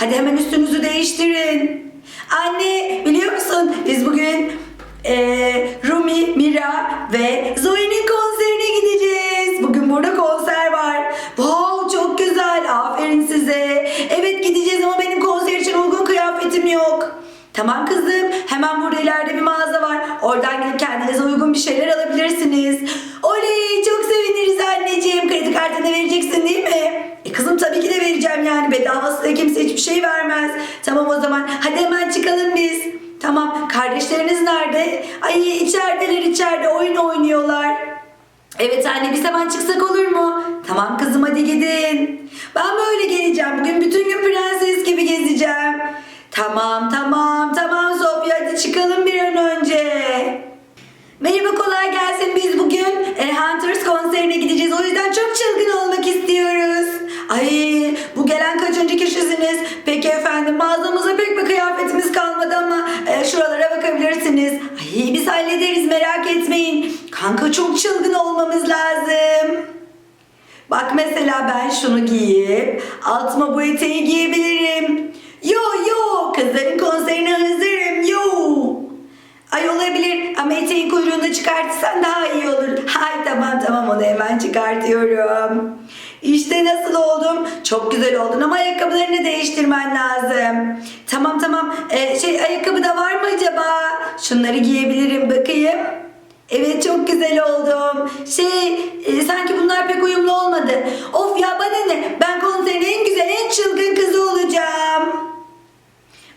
Hadi hemen üstünüzü değiştirin. Anne biliyor musun biz bugün eee, Rumi, Mira ve Zoe'nin konserine gideceğiz. Bugün burada konser var. Wow çok güzel. Aferin size. Evet gideceğiz ama benim konser için uygun kıyafetim yok. Tamam kızım. Hemen burada ileride bir mağaza var. Oradan gidip kendinize uygun bir şeyler alabilirsiniz. Oley çok seviniriz anneciğim. Kredi kartını vereceksin değil mi? E kızım tabii ki de vereceğim yani. Bedavası da kimse hiçbir şey vermez. Tamam o zaman. Hadi hemen çıkalım biz. Tamam. Kardeşleriniz nerede? Ay içerideler içeride oyun oynuyorlar. Evet anne biz hemen çıksak olur mu? Tamam kızım hadi gidin. Ben böyle geleceğim. Bugün bütün gün prenses gibi gezeceğim. Tamam tamam tamam Sofya hadi çıkalım bir an önce. Merak etmeyin. Kanka çok çılgın olmamız lazım. Bak mesela ben şunu giyip altıma bu eteği giyebilirim. Yo yo kızların konserine hazırım yo. Ay olabilir ama eteğin kuyruğunu çıkartırsan daha iyi olur. Hay tamam tamam onu hemen çıkartıyorum. İşte nasıl oldum? Çok güzel oldun ama ayakkabılarını değiştirmen lazım. Tamam tamam. Ee, şey ayakkabı da var mı acaba? Şunları giyebilirim bakayım. Evet çok güzel oldum. Şey e, sanki bunlar pek uyumlu olmadı. Of ya bana ne? Ben konserin en güzel en çılgın kızı olacağım.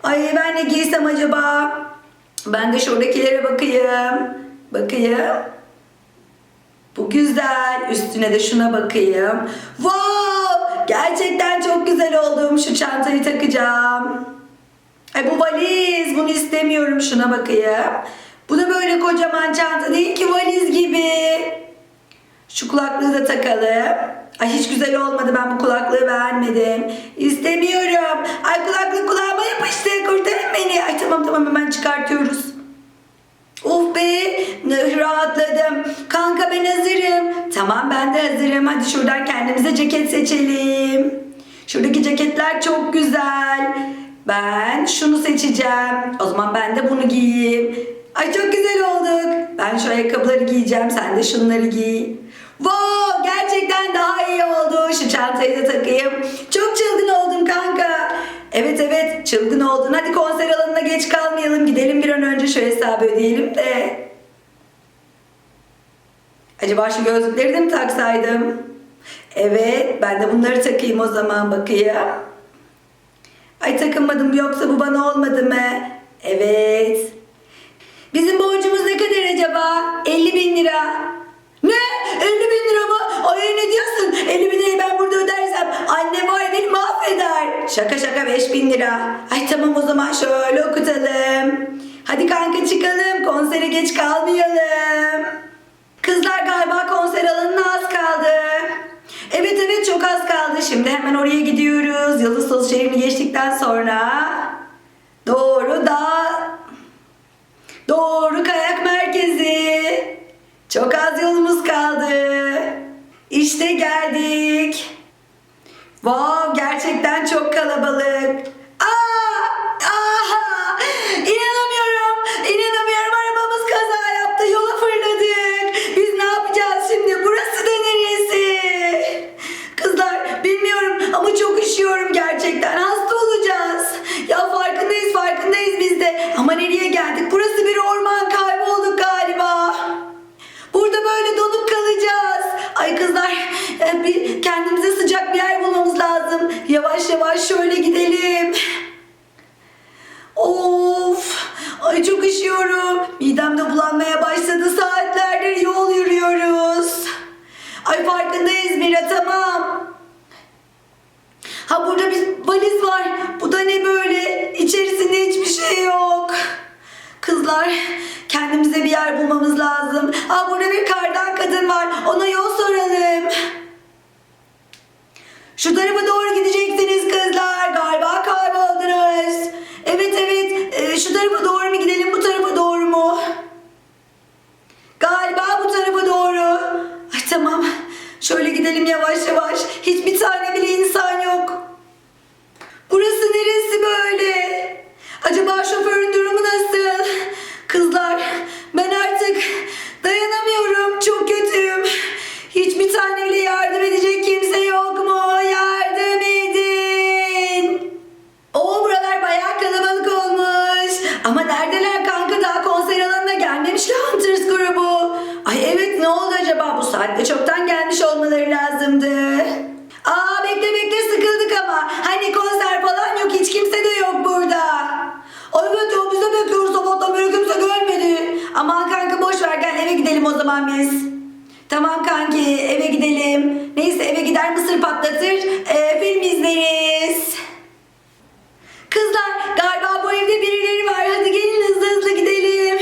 Ay ben ne giysem acaba? Ben de şuradakilere bakayım. Bakayım. Bu güzel. Üstüne de şuna bakayım. Wow! Gerçekten çok güzel oldum. Şu çantayı takacağım. Ay bu valiz. Bunu istemiyorum. Şuna bakayım. Bu da böyle kocaman çanta değil ki valiz gibi. Şu kulaklığı da takalım. Ay hiç güzel olmadı. Ben bu kulaklığı beğenmedim. İstemiyorum. Ay kulaklık kulağıma yapıştı. Kurtarın beni. Ay tamam tamam hemen çıkartıyoruz. Of be rahatladım. Kanka ben hazırım. Tamam ben de hazırım. Hadi şuradan kendimize ceket seçelim. Şuradaki ceketler çok güzel. Ben şunu seçeceğim. O zaman ben de bunu giyeyim. Ay çok güzel olduk. Ben şu ayakkabıları giyeceğim. Sen de şunları giy. Wow gerçekten daha iyi oldu. Şu çantayı da takayım. Çok çılgın oldum kanka. Evet evet çılgın oldun. Hadi konser alanına geç kalmayalım. Gidelim bir an önce şu hesabı ödeyelim de. Acaba şu gözlükleri de mi taksaydım? Evet ben de bunları takayım o zaman bakayım. Ay takınmadım yoksa bu bana olmadı mı? Evet. Bizim borcumuz ne kadar acaba? 50 bin lira. Ne? 50 bin lira mı? Ay ne diyorsun? 50 bin lirayı ben burada ödersem annem var beni mahveder. Şaka şaka 5 bin lira. Ay tamam o zaman şöyle okutalım. Hadi kanka çıkalım konsere geç kalmayalım. Kızlar galiba konser alanına az kaldı. Evet evet çok az kaldı. Şimdi hemen oraya gidiyoruz. Yıldız Toz şehrini geçtikten sonra doğru da Doğru kayak merkezi. Çok az yolumuz kaldı. İşte geldik. Wow Şu tarafa doğru gideceksiniz zaman biz. Tamam kanki eve gidelim. Neyse eve gider mısır patlatır ee, film izleriz. Kızlar galiba bu evde birileri var. Hadi gelin hızlı hızlı gidelim.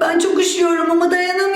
Ben çok üşüyorum ama dayanamıyorum.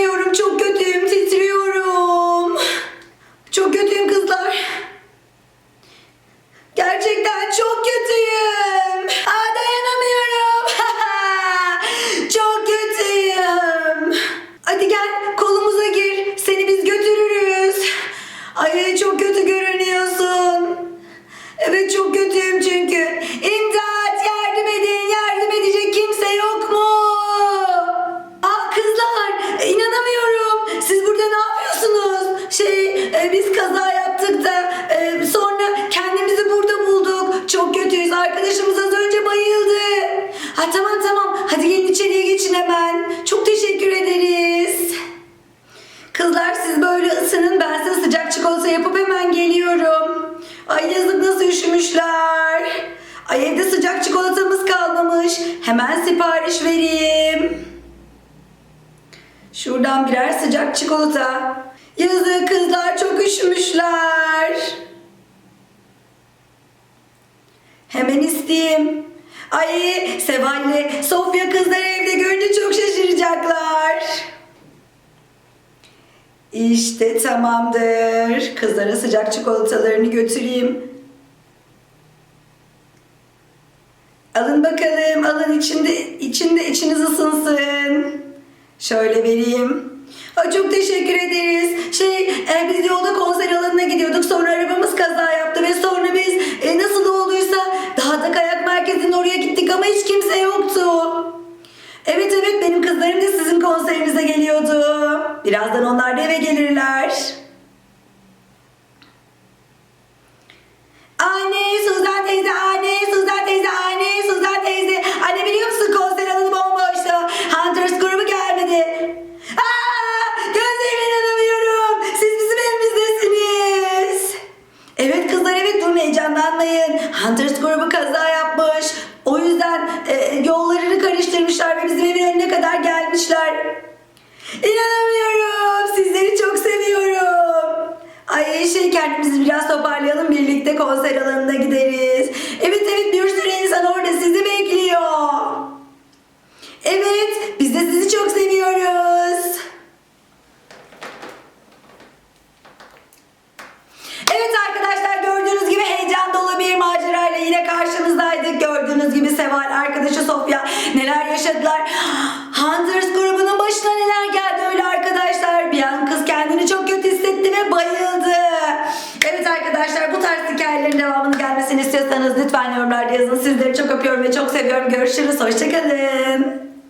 Sıcak çikolatamız kalmamış. Hemen sipariş vereyim. Şuradan birer sıcak çikolata. Yazık kızlar çok üşümüşler. Hemen isteyeyim. Ay Seval'le Sofya kızlar evde görünce çok şaşıracaklar. İşte tamamdır. Kızlara sıcak çikolatalarını götüreyim. Alın bakalım, alın içinde içinde içiniz ısınsın. Şöyle vereyim. Ay çok teşekkür ederiz. Şey, e, biz yolda konser alanına gidiyorduk. Sonra arabamız kaza yaptı ve sonra biz e, nasıl olduysa dağda kayak merkezinin oraya gittik ama hiç kimse yoktu. Evet evet benim kızlarım da sizin konserinize geliyordu. Birazdan onlar da eve gelirler. Anne, Suzan teyze, anne, Suzan teyze, anne, Suzan teyze. Anne biliyor musun konser alanı bomboştu. Hunters grubu gelmedi. Aa, gözlerime inanamıyorum. Siz bizim evimizdesiniz. Evet kızlar evet durun heyecanlanmayın. Hunters grubu kaza yapmış. O yüzden e, yollarını karıştırmışlar ve bizim evin önüne kadar gelmişler. İnanamıyorum. Sizleri çok seviyorum. Ay şey kendimizi biraz toparlayalım birlikte konser alanına gideriz. Hikayelerin devamını gelmesini istiyorsanız lütfen yorumlarda yazın. Sizleri çok öpüyorum ve çok seviyorum. Görüşürüz. Hoşçakalın.